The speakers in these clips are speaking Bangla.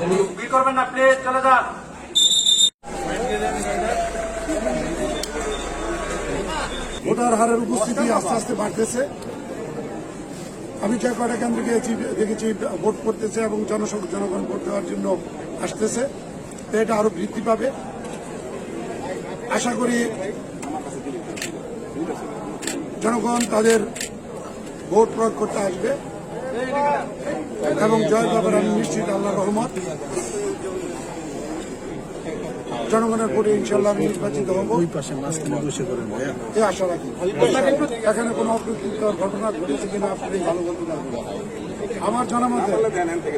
করবেন না প্লিজ চলে যান। ভোটার হারের উপস্থিতি আস্তে আস্তে বাড়তেছে। আমি যে কয়টা কেন্দ্রে গিয়েছি, দেখেছি, ভোট করতেছে এবং জনসংখ্যা, জনগণ ভোট দেওয়ার জন্য আসতেছে। এটা আরও বৃদ্ধি পাবে। আশা করি জনগণ তাদের ভোট প্রয়োগ করতে আসবে। এবং জয় বাবার আমি নিশ্চিত আল্লাহ রহমত। জনগণের ভোটে ইনশাল্লাহ আমি নির্বাচিত হব। এই আশা রাখি। এখানে কোনো অপ্রীতিকর ঘটনা ঘটেছে কিনা আপনি ভালো বলতে আমার জানা মতে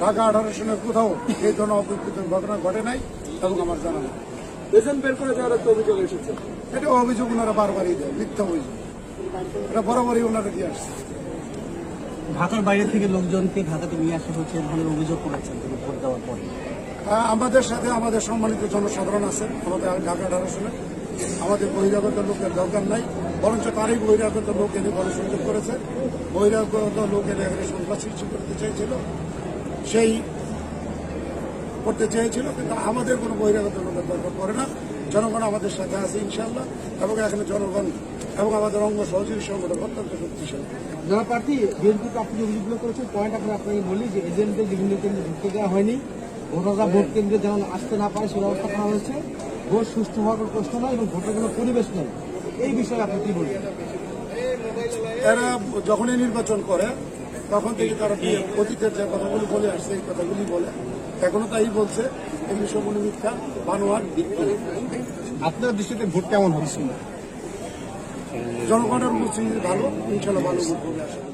ঢাকা আঠারো সনের কোথাও এই ধরনের অপ্রীতিকর ঘটনা ঘটে নাই এবং আমার জানা পেছন বের করে দেওয়ার একটা অভিযোগ এসেছে। এটা অভিযোগ ওনারা বারবারই দেয় মিথ্যা অভিযোগ। এটা বরাবরই ওনারা দিয়ে আসছে। ঢাকার বাইরে থেকে লোকজনকে ঢাকাতে নিয়ে আসা হচ্ছে ধরনের অভিযোগ করেছেন তিনি ভোট দেওয়ার পরে। আমাদের সাথে আমাদের সম্মানিত জনসাধারণ আছে আমাদের ঢাকা সনে আমাদের বহিরাগত লোকের দরকার নাই, বরঞ্চ তারই বহিরাগত লোক এনে গণসংযোগ করেছে। বহিরাগত লোক এনে এখানে সন্ত্রাস সৃষ্টি করতে চেয়েছিল, সেই করতে চেয়েছিল, কিন্তু আমাদের কোনো বহিরাগত লোকের দরকার পড়ে না। জনগণ আমাদের সাথে আছে ইনশাল্লাহ এবং এখানে জনগণ এবং আমাদের অঙ্গ সহযোগী সংগঠন অত্যন্ত শক্তিশালী। যারা প্রার্থী বিএনপিকে আপনি যে অভিযোগগুলো করেছেন পয়েন্ট আপনার আপনাকে বলি যে এজেন্টদের বিভিন্ন কেন্দ্রে ঢুকতে দেওয়া হয়নি। ভোটাররা ভোট কেন্দ্রে যেমন আসতে না পারে সে ব্যবস্থা করা হয়েছে। ভোট সুস্থ হওয়ার কোনো প্রশ্ন নয় এবং ভোটের কোনো পরিবেশ নেই। এই বিষয়ে আপনি কি বলবেন? এরা যখনই নির্বাচন করে তখন থেকে তারা অতীতের যে কথাগুলি বলে আসছে এই কথাগুলি বলে। এখনও তাই বলছে। মিথ্যা বানোয়ার আপনার দৃষ্টিতে ভোট কেমন হচ্ছে জনগণের উপস্থিতি ভালো ইনশাল্লাহ ভালো ভোট করি।